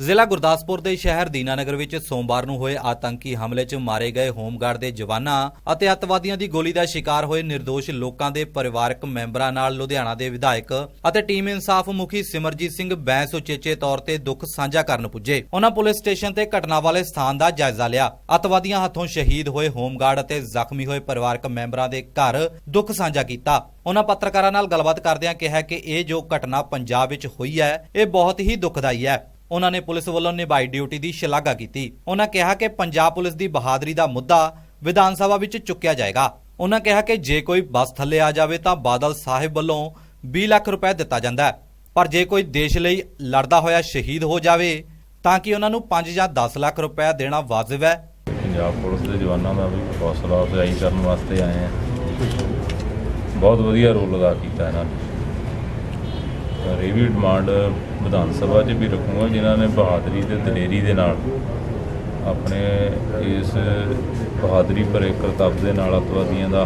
ਜ਼ਿਲ੍ਹਾ ਗੁਰਦਾਸਪੁਰ ਦੇ ਸ਼ਹਿਰ ਦੀਨਾਨਗਰ ਵਿੱਚ ਸੋਮਵਾਰ ਨੂੰ ਹੋਏ ਆਤੰਕੀ ਹਮਲੇ 'ਚ ਮਾਰੇ ਗਏ ਹੋਮਗਾਰਡ ਦੇ ਜਵਾਨਾਂ ਅਤੇ ਅੱਤਵਾਦੀਆਂ ਦੀ ਗੋਲੀ ਦਾ ਸ਼ਿਕਾਰ ਹੋਏ નિર્ਦੋਸ਼ ਲੋਕਾਂ ਦੇ ਪਰਿਵਾਰਕ ਮੈਂਬਰਾਂ ਨਾਲ ਲੁਧਿਆਣਾ ਦੇ ਵਿਧਾਇਕ ਅਤੇ ਟੀਮ ਇਨਸਾਫ ਮੁਖੀ ਸਿਮਰਜੀਤ ਸਿੰਘ ਬੈਂਸ ਉਚੇਚੇ ਤੌਰ ਤੇ ਦੁੱਖ ਸਾਂਝਾ ਕਰਨ ਪੁੱਜੇ। ਉਹਨਾਂ ਪੁਲਿਸ ਸਟੇਸ਼ਨ ਤੇ ਘਟਨਾ ਵਾਲੇ ਸਥਾਨ ਦਾ ਜਾਇਜ਼ਾ ਲਿਆ। ਅੱਤਵਾਦੀਆਂ ਹੱਥੋਂ ਸ਼ਹੀਦ ਹੋਏ ਹੋਮਗਾਰਡ ਅਤੇ ਜ਼ਖਮੀ ਹੋਏ ਪਰਿਵਾਰਕ ਮੈਂਬਰਾਂ ਦੇ ਘਰ ਦੁੱਖ ਸਾਂਝਾ ਕੀਤਾ। ਉਹਨਾਂ ਪੱਤਰਕਾਰਾਂ ਨਾਲ ਗੱਲਬਾਤ ਕਰਦਿਆਂ ਕਿਹਾ ਕਿ ਇਹ ਜੋ ਘਟਨਾ ਪੰਜਾਬ ਵਿੱਚ ਹੋਈ ਹੈ, ਇਹ ਬਹੁਤ ਹੀ ਦੁਖਦਾਈ ਹੈ। ਉਹਨਾਂ ਨੇ ਪੁਲਿਸ ਵੱਲੋਂ ਨਿਭਾਈ ਡਿਊਟੀ ਦੀ ਸ਼ਲਾਘਾ ਕੀਤੀ। ਉਹਨਾਂ ਕਿਹਾ ਕਿ ਪੰਜਾਬ ਪੁਲਿਸ ਦੀ ਬਹਾਦਰੀ ਦਾ ਮੁੱਦਾ ਵਿਧਾਨ ਸਭਾ ਵਿੱਚ ਚੁੱਕਿਆ ਜਾਏਗਾ। ਉਹਨਾਂ ਕਿਹਾ ਕਿ ਜੇ ਕੋਈ ਬੱਸ ਥੱਲੇ ਆ ਜਾਵੇ ਤਾਂ ਬਾਦਲ ਸਾਹਿਬ ਵੱਲੋਂ 20 ਲੱਖ ਰੁਪਏ ਦਿੱਤਾ ਜਾਂਦਾ ਹੈ। ਪਰ ਜੇ ਕੋਈ ਦੇਸ਼ ਲਈ ਲੜਦਾ ਹੋਇਆ ਸ਼ਹੀਦ ਹੋ ਜਾਵੇ ਤਾਂ ਕਿ ਉਹਨਾਂ ਨੂੰ 5 ਜਾਂ 10 ਲੱਖ ਰੁਪਏ ਦੇਣਾ ਵਾਜਬ ਹੈ? ਪੰਜਾਬ ਪੁਲਿਸ ਦੇ ਜਵਾਨਾਂ ਦਾ ਵੀ ਹੌਸਲਾ ਅਫਜ਼ਾਈ ਕਰਨ ਵਾਸਤੇ ਆਏ ਆ। ਬਹੁਤ ਵਧੀਆ ਰੋਲ ਅਦਾ ਕੀਤਾ ਇਹਨਾਂ ਨੇ। ਇਹ ਵੀ ਡਿਮਾਂਡ ਵਿਧਾਨ ਸਭਾ 'ਚ ਵੀ ਰੱਖੂਗਾ, ਜਿਨ੍ਹਾਂ ਨੇ ਬਹਾਦਰੀ ਤੇ ਦਲੇਰੀ ਦੇ ਨਾਲ ਆਪਣੇ ਇਸ ਬਹਾਦਰੀ ਭਰੇ ਕਰਤੱਵ ਦੇ ਨਾਲ ਅੱਤਵਾਦੀਆਂ ਦਾ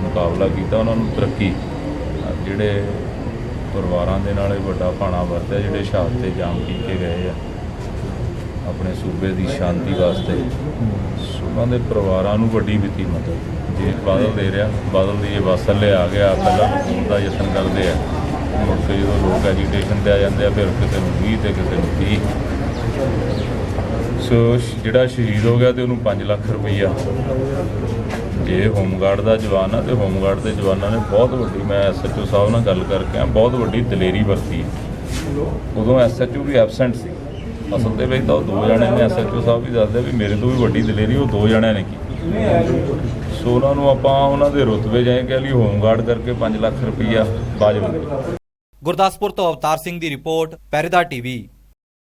ਮੁਕਾਬਲਾ ਕੀਤਾ, ਉਹਨਾਂ ਨੂੰ ਤਰੱਕੀ। ਜਿਹੜੇ ਪਰਿਵਾਰਾਂ ਦੇ ਨਾਲ ਇਹ ਵੱਡਾ ਭਾਣਾ ਵਰਤਿਆ, ਜਿਹੜੇ ਸ਼ਹਾਦਤ ਤੇ ਜਾਮ ਕੀਤੇ ਗਏ ਆ, ਆਪਣੇ ਸੂਬੇ ਦੀ ਸ਼ਾਂਤੀ ਵਾਸਤੇ। ਸੋ ਉਹਨਾਂ ਦੇ ਪਰਿਵਾਰਾਂ ਨੂੰ ਵੱਡੀ ਵਿੱਤੀ ਮਦਦ ਜੇ ਬਾਦਲ ਦੇ ਰਿਹਾ, ਬਾਦਲ ਦੀ ਇਹ ਵਾਸਲ ਲੈ ਗਿਆ, ਪਹਿਲਾਂ ਰਖਾਉਣ ਦਾ ਯਤਨ ਕਰਦੇ ਆ। ਮੁੜ ਕੇ ਜਦੋਂ ਲੋਕ ਐਜੀਟੇਸ਼ਨ ਤੇ ਆ ਜਾਂਦੇ ਆ, ਫਿਰ ਕਿਸੇ ਨੂੰ 20 ਤੇ ਕਿਸੇ ਨੂੰ 30 ਸੋ ਜਿਹੜਾ ਸ਼ਹੀਦ ਹੋ ਗਿਆ ਤੇ ਉਹਨੂੰ 5 ਲੱਖ ਰੁਪਈਆ। ਜੇ ਹੋਮਗਾਰਡ ਦਾ ਜਵਾਨ ਆ ਤੇ ਹੋਮਗਾਰਡ ਦੇ ਜਵਾਨਾਂ ਨੇ ਬਹੁਤ ਵੱਡੀ, ਮੈਂ ਐਸਐਚਓ ਸਾਹਿਬ ਨਾਲ ਗੱਲ ਕਰਕੇ ਆ, ਬਹੁਤ ਵੱਡੀ ਦਲੇਰੀ ਵਰਤੀ। ਹੈ ਉਦੋਂ ਐਸਐਚਓ ਵੀ ਐਬਸੈਂਟ ਸੀ। ਅਸਲ ਦੇ ਵਿੱਚ ਤਾਂ ਉਹ ਦੋ ਜਣੇ ਨੇ ਐਸਐਚਓ ਸਾਹਿਬ ਵੀ ਦੱਸਦੇ ਵੀ ਮੇਰੇ ਤੋਂ ਵੀ ਵੱਡੀ ਦਲੇਰੀ ਉਹ ਦੋ ਜਣਿਆਂ ਨੇ ਕੀਤੀ। ਸੋ ਉਹਨਾਂ ਨੂੰ ਆਪਾਂ ਉਹਨਾਂ ਦੇ ਰੁਤਬੇ ਜਾਏ ਕਹਿ ਲਈ ਹੋਮਗਾਰਡ ਕਰਕੇ 5 ਲੱਖ ਰੁਪਈਆ ਬਾਜਵਾ। ਗੁਰਦਾਸਪੁਰ ਤੋਂ ਅਵਤਾਰ ਸਿੰਘ ਦੀ ਰਿਪੋਰਟ ਪਹਿਰੇਦਾਰ ਟੀਵੀ।